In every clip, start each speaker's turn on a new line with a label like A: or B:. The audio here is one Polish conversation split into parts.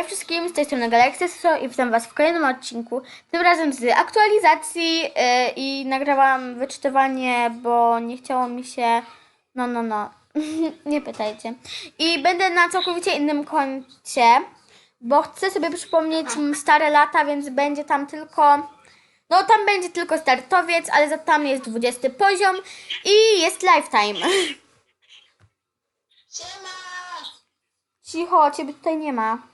A: Hej wszystkim, z tej strony Galaxy Sro i witam Was w kolejnym odcinku. Tym razem z aktualizacji yy, i nagrałam wyczytywanie, bo nie chciało mi się. No, no, no. nie pytajcie. I będę na całkowicie innym koncie, bo chcę sobie przypomnieć stare lata, więc będzie tam tylko. No, tam będzie tylko startowiec, ale za tam jest 20 poziom i jest lifetime.
B: Siema!
A: Cicho, ciebie tutaj nie ma.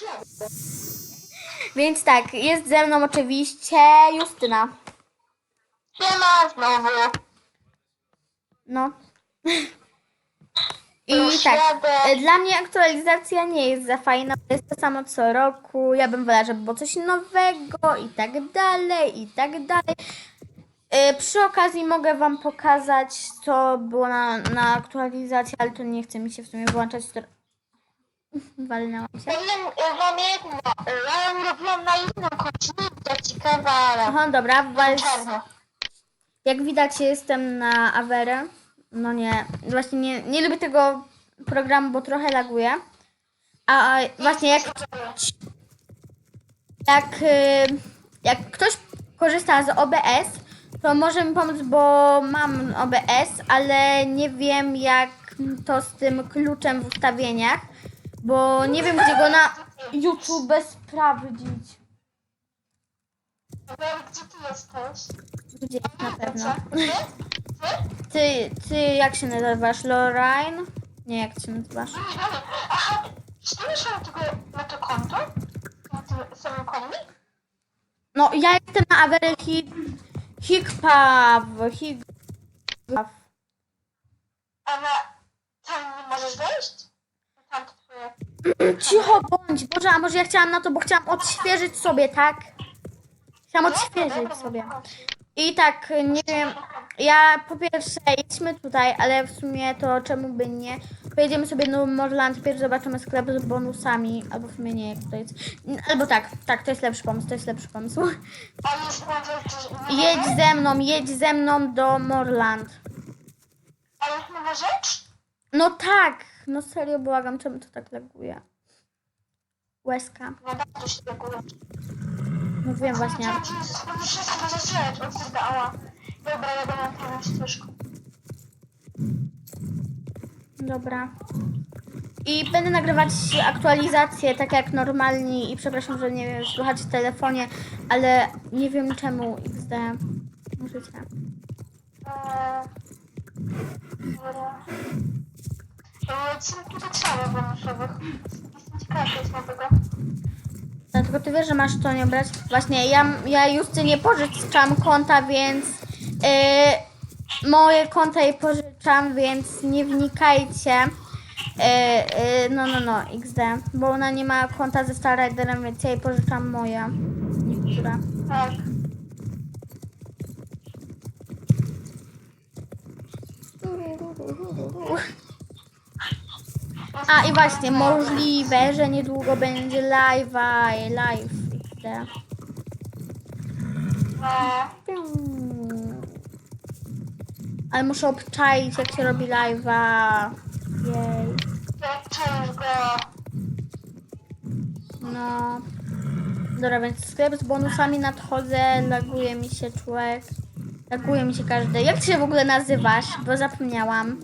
A: Więc tak, jest ze mną oczywiście Justyna.
B: Siema znowu.
A: No. I tak, e, dla mnie aktualizacja nie jest za fajna, to jest to samo co roku. Ja bym wolała, żeby było coś nowego i tak dalej, i tak dalej. E, Przy okazji mogę Wam pokazać, co było na, na aktualizacji, ale to nie chce mi się w sumie włączać. To... Walnęłam się.
B: Y, wam jedno. y, Ja ją robiłam na innym koncie. To ciekawe, ale...
A: Aha, dobra, wal... Jak widać, jestem na Averę. No nie, właśnie nie, nie lubię tego programu, bo trochę laguje. A a właśnie jak, jak, y, jak ktoś korzysta z OBS, to może mi pomóc, bo mam OBS, ale nie wiem jak to z tym kluczem w ustawieniach, bo nie wiem gdzie go na YouTube sprawdzić.
B: Powiem, gdzie ty jesteś?
A: Gdzie na pewno.
B: Ty? Ty?
A: Jak się nazywasz? Lorraine? Nie, jak się nazywasz?
B: Aha, czy ty mieszkam na, tego, na to konto? Na tym samym koncie?
A: No, ja jestem na Avery Hig... Higpaw. Higpaw.
B: A na... Tam nie możesz wejść?
A: Cicho bądź, Boże, a może ja chciałam na to, bo chciałam odświeżyć sobie, tak? Chciałam odświeżyć sobie. I tak, nie wiem, ja po pierwsze jedźmy tutaj, ale w sumie to czemu by nie? Pojedziemy sobie do Morland, pierw zobaczymy sklep z bonusami, albo w sumie nie, jak to jest. Albo tak, tak, to jest lepszy pomysł, to jest lepszy pomysł.
B: A już.
A: Jedź ze mną, jedź ze mną do Morland.
B: Ale już nowa rzecz?
A: No tak, no serio błagam, czemu to tak laguje? Łezka.
B: No się
A: No wiem właśnie.
B: Rzecz, co dała. Dobra, ja ścieżką.
A: Dobra. I będę nagrywać aktualizacje tak jak normalnie i przepraszam, że nie wiem, słychać w telefonie, ale nie wiem czemu XD. Możecie.
B: Eee, mi tu trzeba bonusowych? Jestem ciekawa, co jest nowego.
A: Dlatego ty wiesz, że masz to nie brać. Właśnie ja, ja Justynie pożyczam konta, więc yy, moje konta jej pożyczam, więc nie wnikajcie. Yy, yy, no, no, no, XD. Bo ona nie ma konta ze Star Riderem, więc ja jej pożyczam moje. Niektóre.
B: Tak.
A: A i właśnie, możliwe, że niedługo będzie live'a, live. Ale muszę obczaić, jak się robi live'a. Jej.
B: go?
A: No. Dobra, więc sklep z bonusami nadchodzę, laguje mi się człowiek. Laguje mi się każdy. Jak ty się w ogóle nazywasz? Bo zapomniałam.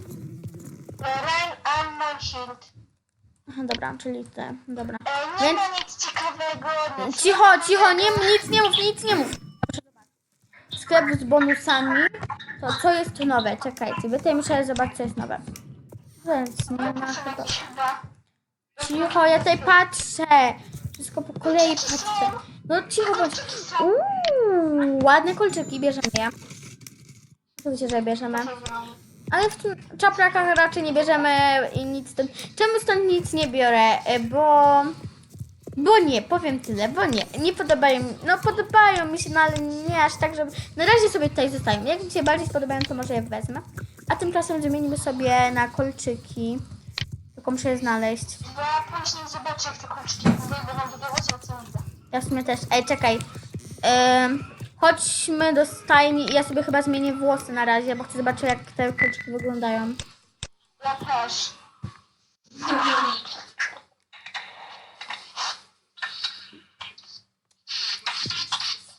A: Aha, dobra, czyli te. Dobra.
B: Eee, nie
A: Więc
B: ma nic ciekawego. Nic
A: cicho, cicho, nie, nic nie mów, nic nie mów. Sklep z bonusami. To co jest nowe? Czekajcie, wy tutaj muszę zobaczyć, co jest nowe. Więc nie ma chyba.
B: chyba.
A: Cicho, ja tutaj patrzę. Wszystko po kolei patrzę. No cicho bądź. Uuu, ładne kolczyki, bierzemy je. Oczywiście, że bierzemy. Ale w tym czaprakach raczej nie bierzemy i nic stąd. Czemu stąd nic nie biorę? E, Bo... Bo nie, powiem tyle, bo nie. Nie podobają mi, no podobają mi się, no ale nie aż tak, żeby... Na razie sobie tutaj zostają. Jak mi się bardziej spodobają, to może je wezmę. A tymczasem zmienimy sobie na kolczyki. Tylko muszę je znaleźć.
B: Bo ja później zobaczę, jak te kolczyki będą wyglądać, a co.
A: Ja w sumie też. Ej, czekaj. Ym, Chodźmy do stajni. i Ja sobie chyba zmienię włosy na razie, bo chcę zobaczyć, jak te kolczyki wyglądają.
B: Ja też.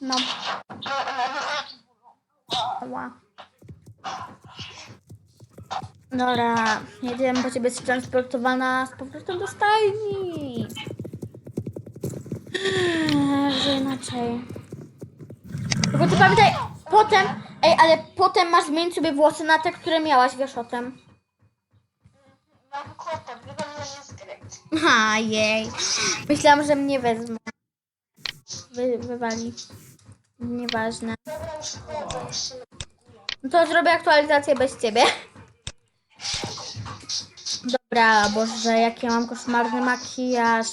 A: No. Ała. Dobra, jedziemy, bo ciebie jest transportowana z powrotem do stajni. Że inaczej. Tylko ty pamiętaj, potem, ej, ale potem masz zmienić sobie włosy na te, które miałaś, wiesz o tym.
B: Mam kłopot, wygląda z gry.
A: Ha, jej. Myślałam, że mnie wezmą. Wy, wywali. Nieważne.
B: Dobra, już wchodzę, już się
A: No to zrobię aktualizację bez ciebie. Dobra, Boże, jaki ja mam koszmarny makijaż.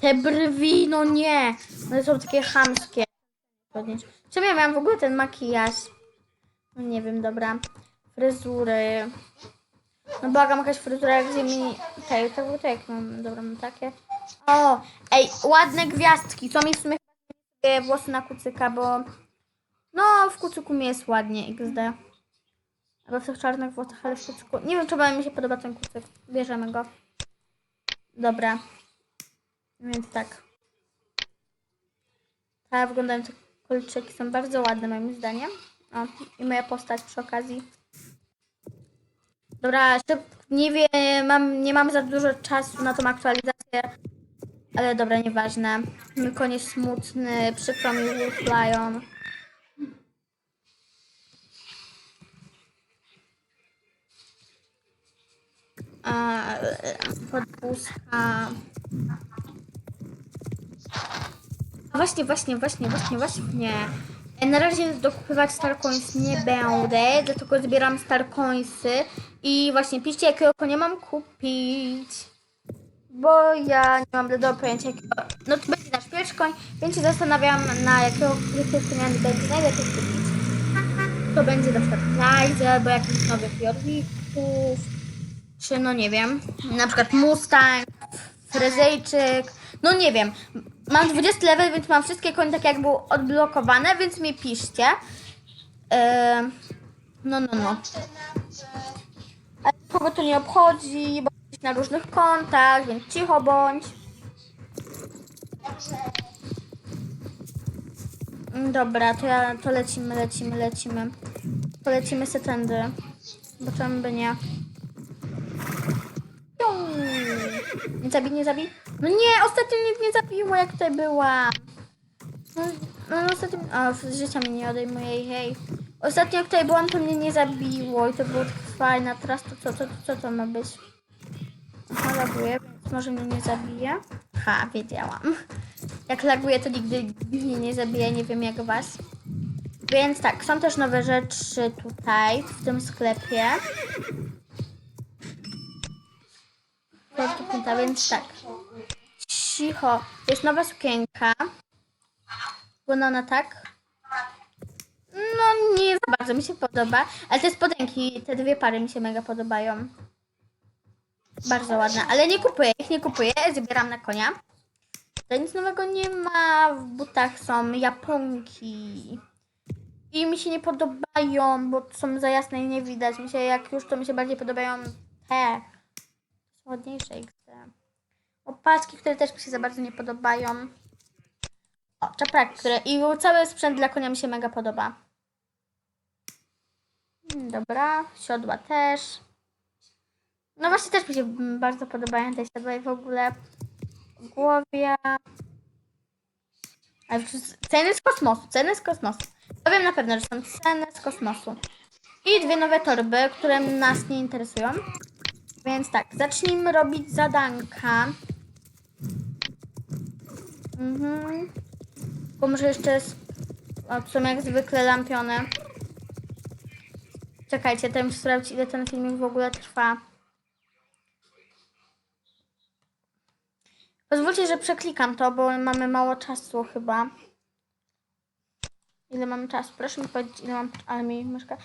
A: Te brwi, no nie. One są takie chamskie. Podnieść. Czemu ja miałam w ogóle ten makijaż? No nie wiem, dobra. Fryzury. No błagam, jakaś fryzura jak ziemi. Tak, tak, tak, mam, dobra, mam takie. O, ej, ładne gwiazdki. Co mi w sumie włosy na kucyka, bo no, w kucyku mi jest ładnie, XD. Albo w tych czarnych włosach, ale w kucyku. Nie wiem, czy mi się podoba ten kucyk. Bierzemy go. Dobra. Więc tak. Tak wyglądają te kolczyki. Są bardzo ładne moim zdaniem. O, i moja postać przy okazji. Dobra. Nie wiem, mam, nie mam za dużo czasu na tą aktualizację. Ale dobra, nieważne. Koniec smutny, przykro mi Lion. Podwózka. Właśnie, właśnie, właśnie, właśnie, właśnie. E, Na razie dokupywać Starcoins nie będę, dlatego zbieram Starcoinsy i właśnie piszcie jakiego konia mam kupić. Bo ja nie mam do pojęcia jakiego. No to będzie nasz pierwszy koń, więc się zastanawiam na jakiego, konia będzie najlepiej kupić. To będzie na przykład Kaiser albo jakiś nowych jorwików, czy no nie wiem, na przykład Mustang, Frezyjczyk, no nie wiem. Mam 20 level, więc mam wszystkie konie tak jakby odblokowane, więc mi piszcie. No, no, no. Ale kogo to nie obchodzi, bo jesteś na różnych kontach, więc cicho bądź. Mm, Dobra, to ja, to lecimy, lecimy, lecimy. To lecimy se tędy. Bo czemu by nie? Nie zabij, nie zabij. No nie, ostatnio mnie nie zabiło, jak tutaj była. No, no ostatnio... A, życia mi nie odejmuje, hej. Ostatnio jak tutaj byłam, to mnie nie zabiło i to było fajne. Teraz to co, co, co to ma być? Aha, laguje, więc może mnie nie zabije. Ha, wiedziałam. Jak laguje, to nigdy mnie nie zabije, nie wiem jak was. Więc tak, są też nowe rzeczy tutaj, w tym sklepie. Więc tak. Cicho. Jest nowa sukienka. Wygląda tak. No nie za bardzo mi się podoba. Ale te spodenki, te dwie pary mi się mega podobają. Bardzo ładne. Ale nie kupuję ich, nie kupuję. Zbieram na konia. To nic nowego nie ma. W butach są japonki. I mi się nie podobają, bo są za jasne i nie widać. Mi się jak już to mi się bardziej podobają te ładniejsze. Opaski, które też mi się za bardzo nie podobają. O, czaprak, które... I cały sprzęt dla konia mi się mega podoba. Mm, Dobra, siodła też. No właśnie też mi się bardzo podobają te siodła i w ogóle głowie. Ale ceny z kosmosu, ceny z kosmosu. Powiem na pewno, że są ceny z kosmosu. I dwie nowe torby, które nas nie interesują. Więc tak, zacznijmy robić zadanka. Mhm. Bo może jeszcze jest... O, są jak zwykle lampione. Czekajcie, to muszę sprawdzić, ile ten filmik w ogóle trwa. Pozwólcie, że przeklikam to, bo mamy mało czasu chyba. Ile mamy czasu? Proszę mi powiedzieć, ile mam... Ale mi myszka...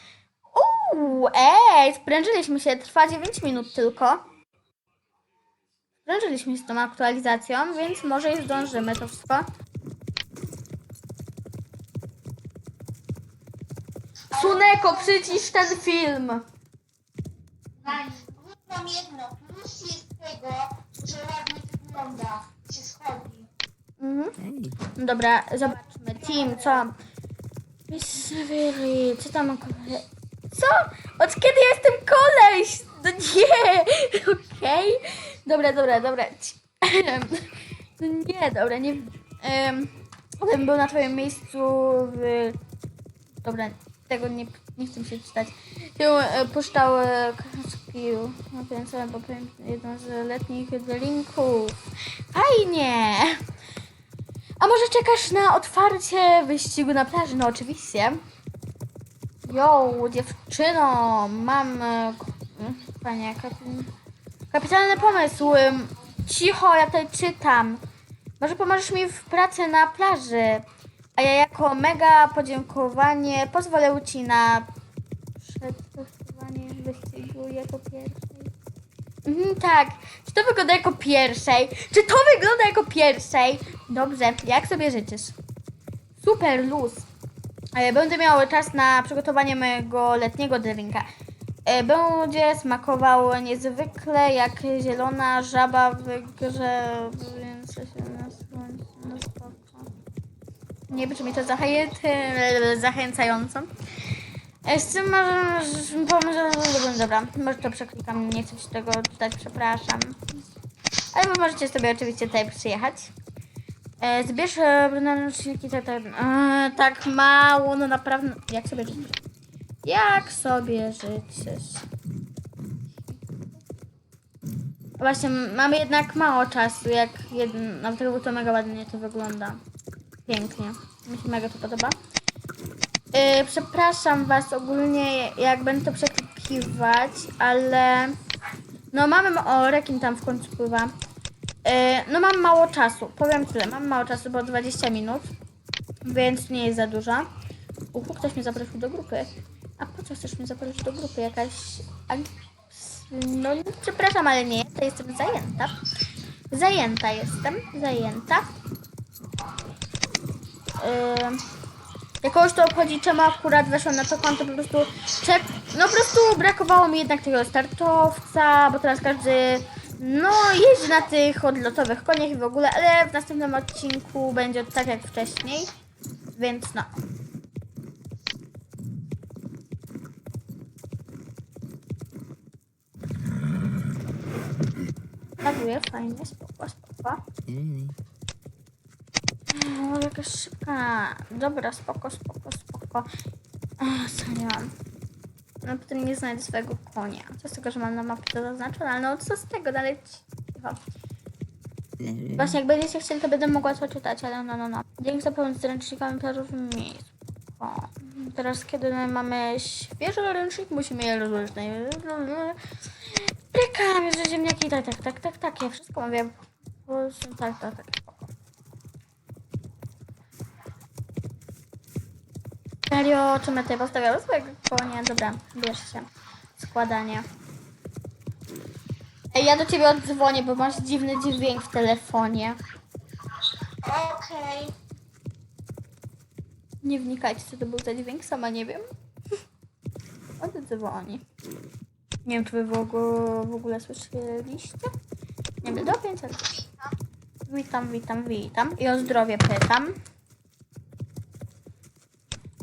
A: Uuu, ej, sprężyliśmy się, trwa 9 minut tylko. Sprężyliśmy się z tą aktualizacją, więc może już zdążymy to wszystko. Suneko, przycisz ten film.
B: Mam jedno. Plus jest tego, że ładnie wygląda. Się schodzi.
A: Mhm. Dobra, zobaczmy. Team, co? Misery, co tam. Co? Od kiedy jestem koleś? No nie! Okej? Dobra, dobra, dobra. No nie, dobra, nie... Bym był na twoim miejscu w... Dobra, tego nie, nie chcę się czytać. Się e, puszczał e, książki, no więc sobie powiem jedną z letnich drinków. Fajnie! A może czekasz na otwarcie wyścigu na plaży? No oczywiście. Jo, dziewczyno, mam e, k- panie, kapitalny pomysł. Cicho, ja tutaj czytam. Może pomożesz mi w pracy na plaży, a ja jako mega podziękowanie pozwolę ci na przetestowanie wyścigu jako pierwszej. Mhm, tak. Czy to wygląda jako pierwszej? Czy to wygląda jako pierwszej? Dobrze, jak sobie życzysz? Super, luz. E, Będę miał czas na przygotowanie mojego letniego drinka. E, Będzie smakował niezwykle jak zielona żaba w grze, więc się na spoko. Nie brzmi to zachęty- zachęcająco. E, Z tym może, pomoże, dobra, może to przeklikam, nie chcę ci tego czytać, przepraszam. Ale wy możecie sobie oczywiście tutaj przyjechać. E, zbierz e, ręczniki, tak, tak, e, tak mało, no naprawdę, jak sobie? Jak sobie życzysz? Właśnie, mamy jednak mało czasu, jak jeden, naprawdę to mega ładnie to wygląda. Pięknie. Mi się mega to podoba. E, przepraszam was ogólnie, jak będę to przeklikiwać, ale no mamy, o, rekin tam w końcu pływa. E, no mam mało czasu, powiem tyle, mam mało czasu, bo 20 minut, więc nie jest za dużo. Uhu, ktoś mnie zaprosił do grupy. Co chcesz mnie zaprosić do grupy? Jakaś... No przepraszam, ale nie, to jestem zajęta. Zajęta jestem, zajęta. Ym, Jakoś to obchodzi, czemu akurat weszłam na to konto, po prostu. No po prostu brakowało mi jednak tego startowca, bo teraz każdy no jeździ na tych odlotowych koniach i w ogóle, ale w następnym odcinku będzie tak jak wcześniej, więc no. Ładuje, fajnie, spoko, spoko. O, jakaś szybka. Dobra, spoko, spoko, spoko. Ach, co nie mam? No potem nie znajdę swojego konia. Co z tego, że mam na mapie to zaznaczone, ale no co z tego, dalej cicho. Właśnie, jak będziecie chcieli, to będę mogła to czytać, ale no, no, no. Dzięki za pomoc z ręcznikami plażowym miejsc. Teraz, kiedy mamy świeży ręcznik, musimy je rozłożyć Pryka, bierze ziemniaki, tak, tak, tak, tak, tak, ja wszystko mówię. Po prostu Tak, tak, tak. Serio, czy my tutaj postawiamy swojego konia? Dobra, bierzcie. Składanie. Ej, ja do ciebie oddzwonię, bo masz dziwny dźwięk w telefonie.
B: Okej.
A: Nie wnikajcie, co to był za dźwięk, sama nie wiem. Oddzwoni. Nie wiem, czy wy w ogóle, w ogóle słyszeliście. Nie wiem, do końca. Witam, witam, witam. I o zdrowie pytam.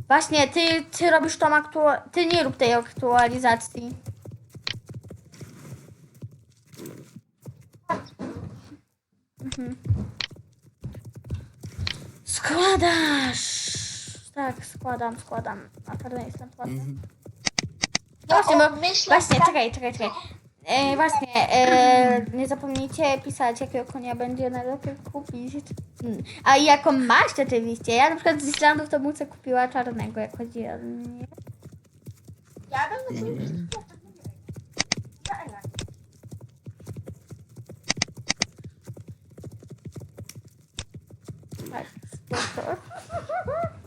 A: Właśnie, ty, ty robisz tą aktualizację. Ty nie rób tej aktualizacji. Mhm. Składasz! Tak, składam, składam. A pardon, jestem płatny. No właśnie, bo,
B: myślę,
A: właśnie, czekaj, czekaj, czekaj. E, właśnie, e, nie zapomnijcie pisać, jakiego konia będzie najlepiej kupić. Mm. A jaką maść oczywiście. Ja na przykład z Islandów to bym sobie kupiła czarnego, jak chodzi o mnie.
B: Ja bym mm.
A: Tak, spoko.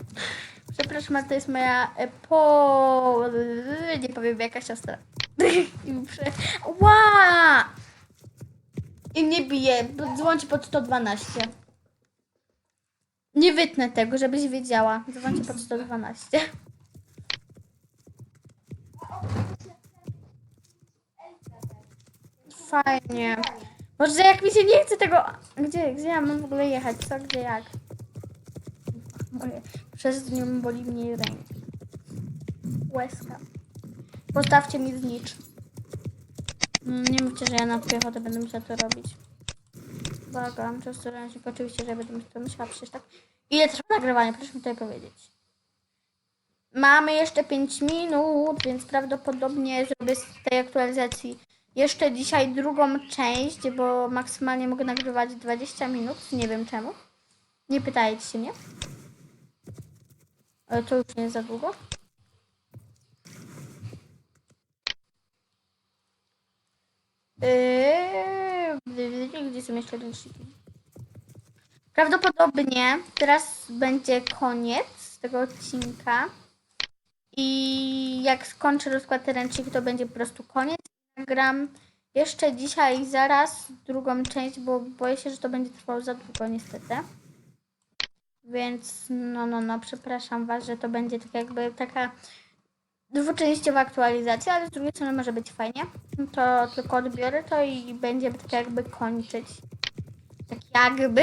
A: Przepraszam, to jest moja e, po... Nie powiem jaka siostra. I prze... Ła! I mnie bije. Dzwońcie pod 112. Nie wytnę tego, żebyś wiedziała. Dzwońcie pod 112. Fajnie. Może jak mi się nie chce tego... Gdzie, gdzie ja mam w ogóle jechać? Co, gdzie, jak? Przez nią boli mnie ręka. Łezka. Postawcie mi znicz. Mm, Nie mówcie, że ja na piechotę będę musiała to robić. Błagam, często ręcznik, oczywiście, że będę to musiała przecież tak. Ile trwa nagrywanie? Proszę mi tutaj powiedzieć. Mamy jeszcze 5 minut, więc prawdopodobnie zrobię z tej aktualizacji jeszcze dzisiaj drugą część, bo maksymalnie mogę nagrywać 20 minut. Nie wiem czemu. Nie pytajcie się mnie. Ale to już nie jest za długo. Yy, gdzie są jeszcze ręczniki? Prawdopodobnie teraz będzie koniec tego odcinka. I jak skończę rozkład te ręczniki, to będzie po prostu koniec. Nagram jeszcze dzisiaj zaraz drugą część, bo boję się, że to będzie trwało za długo niestety. Więc no, no, no, przepraszam Was, że to będzie tak jakby taka dwuczęściowa aktualizacja, ale z drugiej strony może być fajnie. To tylko odbiorę to i będziemy tak jakby kończyć. Tak jakby.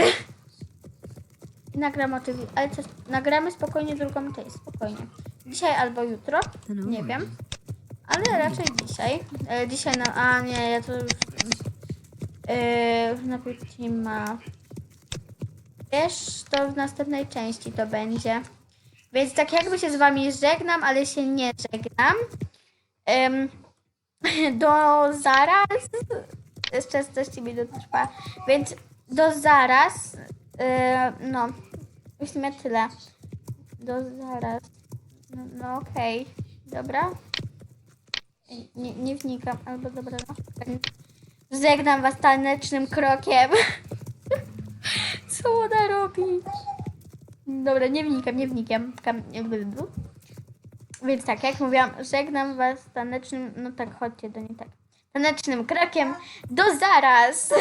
A: I nagram oczywiście, ale coś, nagramy spokojnie drugą część, spokojnie. Dzisiaj albo jutro, nie wiem. Ale raczej dzisiaj. E, dzisiaj na, a nie, ja to już e, na ma. Wiesz, to w następnej części to będzie. Więc tak jakby się z wami żegnam, ale się nie żegnam. Em, do zaraz. Jeszcze coś minut trwa. Więc do zaraz. E, no. Sumie tyle. Do zaraz. No, no okej. Dobra. Nie, nie wnikam. Albo dobra, no. Żegnam was tanecznym krokiem. Co ona robi? Dobra, nie wnikam, nie wnikam. Więc tak, jak mówiłam, żegnam was tanecznym, no tak, chodźcie do niej tak. Tanecznym krokiem. Do zaraz!